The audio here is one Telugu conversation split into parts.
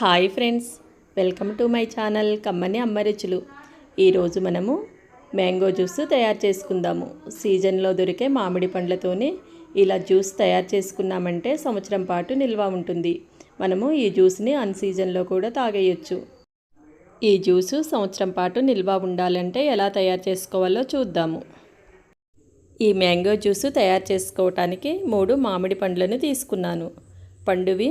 Hi friends welcome to my channel కమ్మని అమ్మరుచులు. ఈరోజు మనము మ్యాంగో జ్యూస్ తయారు చేసుకుందాము. సీజన్లో దొరికే మామిడి పండ్లతోనే ఇలా జ్యూస్ తయారు చేసుకున్నామంటే సంవత్సరం పాటు నిల్వ ఉంటుంది. మనము ఈ జ్యూస్ని అన్ సీజన్లో కూడా తాగేయచ్చు. ఈ జ్యూసు సంవత్సరం పాటు నిల్వ ఉండాలంటే ఎలా తయారు చేసుకోవాలో చూద్దాము. ఈ మ్యాంగో జ్యూసు తయారు చేసుకోవటానికి మూడు మామిడి పండ్లను తీసుకున్నాను. పండువి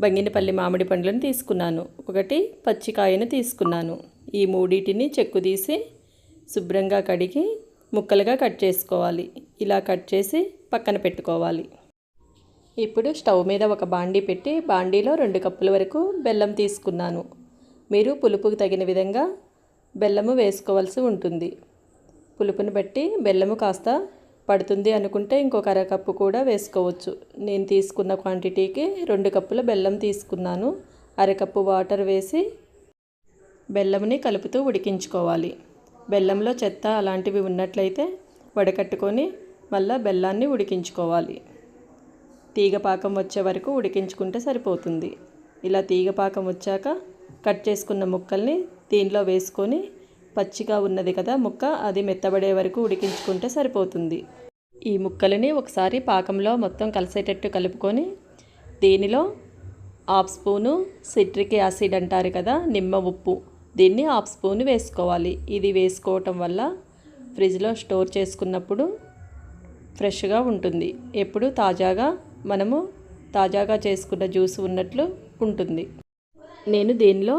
బంగినపల్లి మామిడి పండ్లను తీసుకున్నాను. ఒకటి పచ్చికాయను తీసుకున్నాను. ఈ మూడింటిని చెక్కు తీసి శుభ్రంగా కడిగి ముక్కలుగా కట్ చేసుకోవాలి. ఇలా కట్ చేసి పక్కన పెట్టుకోవాలి. ఇప్పుడు స్టవ్ మీద ఒక బాండీ పెట్టి బాండీలో రెండు కప్పుల వరకు బెల్లం తీసుకున్నాను. మీరు పులుపుకు తగిన విధంగా బెల్లము వేసుకోవాల్సి ఉంటుంది. పులుపుని బట్టి బెల్లము కాస్త పడుతుంది అనుకుంటే ఇంకొక అరకప్పు కూడా వేసుకోవచ్చు. నేను తీసుకున్న క్వాంటిటీకి రెండు కప్పుల బెల్లం తీసుకున్నాను. అరకప్పు వాటర్ వేసి బెల్లంని కలుపుతూ ఉడికించుకోవాలి. బెల్లంలో చెత్త అలాంటివి ఉన్నట్లయితే వడకట్టుకొని మళ్ళీ బెల్లాన్ని ఉడికించుకోవాలి. తీగ పాకం వచ్చే వరకు ఉడికించుకుంటే సరిపోతుంది. ఇలా తీగ పాకం వచ్చాక కట్ చేసుకున్న ముక్కల్ని దీనిలో వేసుకొని పచ్చిగా ఉన్నది కదా ముక్క అది మెత్తబడే వరకు ఉడికించుకుంటే సరిపోతుంది. ఈ ముక్కలని ఒకసారి పాకంలో మొత్తం కలిసేటట్టు కలుపుకొని దీనిలో హాఫ్ స్పూను సిట్రిక్ యాసిడ్ అంటారు కదా నిమ్మ ఉప్పు. దీన్ని హాఫ్ స్పూన్ వేసుకోవాలి. ఇది వేసుకోవటం వల్ల ఫ్రిడ్జ్లో స్టోర్ చేసుకున్నప్పుడు ఫ్రెష్గా ఉంటుంది. ఎప్పుడు తాజాగా మనము తాజాగా చేసుకున్న జ్యూస్ ఉన్నట్లు ఉంటుంది. నేను దీనిలో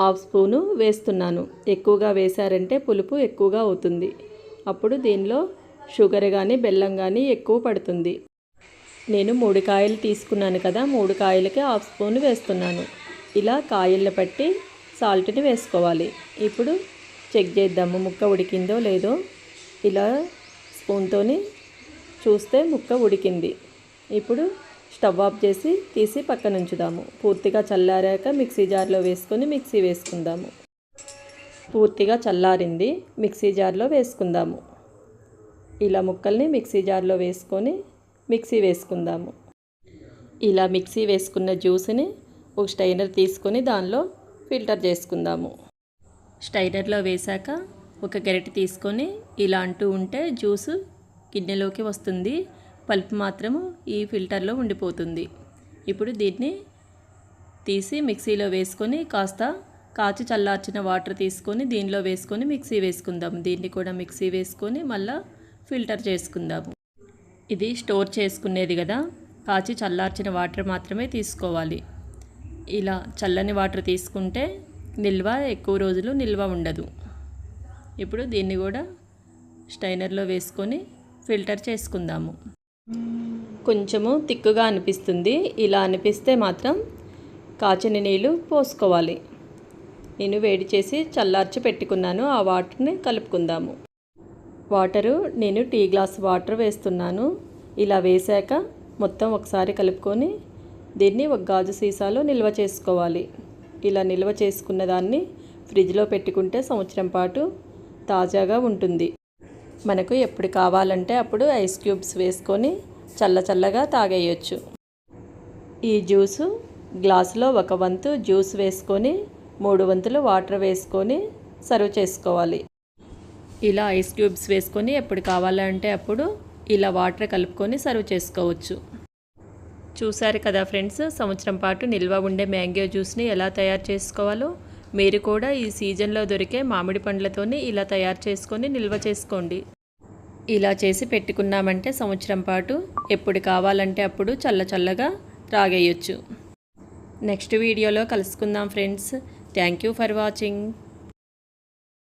హాఫ్ స్పూను వేస్తున్నాను. ఎక్కువగా వేశారంటే పులుపు ఎక్కువగా అవుతుంది. అప్పుడు దీనిలో షుగర్ కానీ బెల్లం కానీ ఎక్కువ పడుతుంది. నేను మూడు కాయలు తీసుకున్నాను కదా మూడు కాయలకి హాఫ్ స్పూన్ వేస్తున్నాను. ఇలా కాయలను పట్టి సాల్ట్ని వేసుకోవాలి. ఇప్పుడు చెక్ చేద్దాము ముక్క ఉడికిందో లేదో. ఇలా స్పూన్తోని చూస్తే ముక్క ఉడికింది. ఇప్పుడు స్టవ్ ఆఫ్ చేసి తీసి పక్కన ఉంచుదాము. పూర్తిగా చల్లారాక మిక్సీ జార్లో వేసుకొని మిక్సీ వేసుకుందాము. పూర్తిగా చల్లారింది మిక్సీ జార్లో వేసుకుందాము. ఇలా ముక్కల్ని మిక్సీ జార్లో వేసుకొని మిక్సీ వేసుకుందాము. ఇలా మిక్సీ వేసుకున్న జ్యూస్ని ఒక స్టైనర్ తీసుకొని దానిలో ఫిల్టర్ చేసుకుందాము. స్టైనర్లో వేశాక ఒక గరిటె తీసుకొని ఇలా అంటూ ఉంటే జ్యూసు గిన్నెలోకి వస్తుంది. పల్ప్ మాత్రము ఈ ఫిల్టర్లో ఉండిపోతుంది. ఇప్పుడు దీన్ని తీసి మిక్సీలో వేసుకొని కాస్త కాచి చల్లార్చిన వాటర్ తీసుకొని దీనిలో వేసుకొని మిక్సీ వేసుకుందాం దీన్ని కూడా మిక్సీ వేసుకొని మళ్ళా ఫిల్టర్ చేసుకుందాము. ఇది స్టోర్ చేసుకునేది కదా. కాచి చల్లార్చిన వాటర్ మాత్రమే తీసుకోవాలి. ఇలా చల్లని వాటర్ తీసుకుంటే నిల్వ ఎక్కువ రోజులు నిల్వ ఉండదు. ఇప్పుడు దీన్ని కూడా స్టైనర్లో వేసుకొని ఫిల్టర్ చేసుకుందాము. కొంచెము తిక్కుగా అనిపిస్తుంది. ఇలా అనిపిస్తే మాత్రం కాచిన నీళ్ళు పోసుకోవాలి. నేను వేడి చేసి చల్లార్చి పెట్టుకున్నాను. ఆ వాటర్ని కలుపుకుందాము. వాటరు నేను టీ గ్లాస్ వాటర్ వేస్తున్నాను. ఇలా వేశాక మొత్తం ఒకసారి కలుపుకొని దీన్ని ఒక గాజు సీసాలో నిల్వ చేసుకోవాలి. ఇలా నిల్వ చేసుకున్న దాన్ని ఫ్రిడ్జ్లో పెట్టుకుంటే సంవత్సరం పాటు తాజాగా ఉంటుంది. మనకు ఎప్పుడు కావాలంటే అప్పుడు ఐస్ క్యూబ్స్ వేసుకొని చల్ల చల్లగా తాగేయచ్చు. ఈ జ్యూసు గ్లాసులో ఒక వంతు జ్యూస్ వేసుకొని మూడు వంతులు వాటర్ వేసుకొని సర్వ్ చేసుకోవాలి. ఇలా ఐస్ క్యూబ్స్ వేసుకొని ఎప్పుడు కావాలంటే అప్పుడు ఇలా వాటర్ కలుపుకొని సర్వ్ చేసుకోవచ్చు. చూసారు కదా ఫ్రెండ్స్ సంవత్సరం పాటు నిల్వ ఉండే మ్యాంగో జ్యూస్ని ఎలా తయారు చేసుకోవాలో? మీరు కూడా ఈ సీజన్లో దొరికే మామిడి పండ్లతోని ఇలా తయారు చేసుకొని నిల్వ చేసుకోండి. ఇలా చేసి పెట్టుకున్నామంటే సంవత్సరం పాటు ఎప్పుడు కావాలంటే అప్పుడు చల్ల చల్లగా త్రాగేయచ్చు నెక్స్ట్ వీడియోలో కలుసుకుందాం friends. Thank you for watching.